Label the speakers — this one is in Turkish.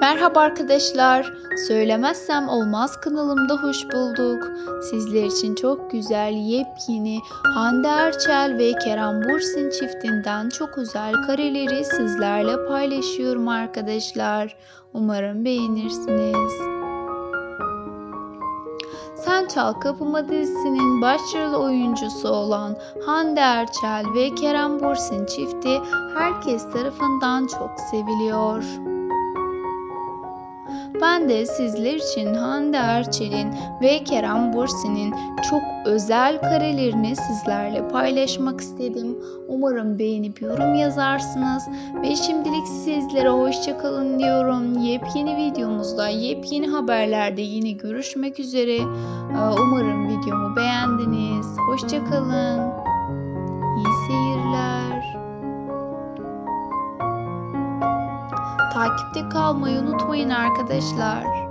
Speaker 1: Merhaba arkadaşlar. Söylemezsem olmaz kanalımda hoş bulduk. Sizler için çok güzel, yepyeni Hande Erçel ve Kerem Bürsin çiftinden çok özel kareleri sizlerle paylaşıyorum arkadaşlar. Umarım beğenirsiniz. Sen Çal Kapıma dizisinin başrol oyuncusu olan Hande Erçel ve Kerem Bürsin çifti herkes tarafından çok seviliyor. Ben de sizler için Hande Erçel'in ve Kerem Bürsin'in çok özel karelerini sizlerle paylaşmak istedim. Umarım beğenip yorum yazarsınız. Ve şimdilik sizlere hoşçakalın diyorum. Yepyeni videomuzda, yepyeni haberlerde yine görüşmek üzere. Umarım videomu beğendiniz. Hoşçakalın. Takipte kalmayı unutmayın arkadaşlar.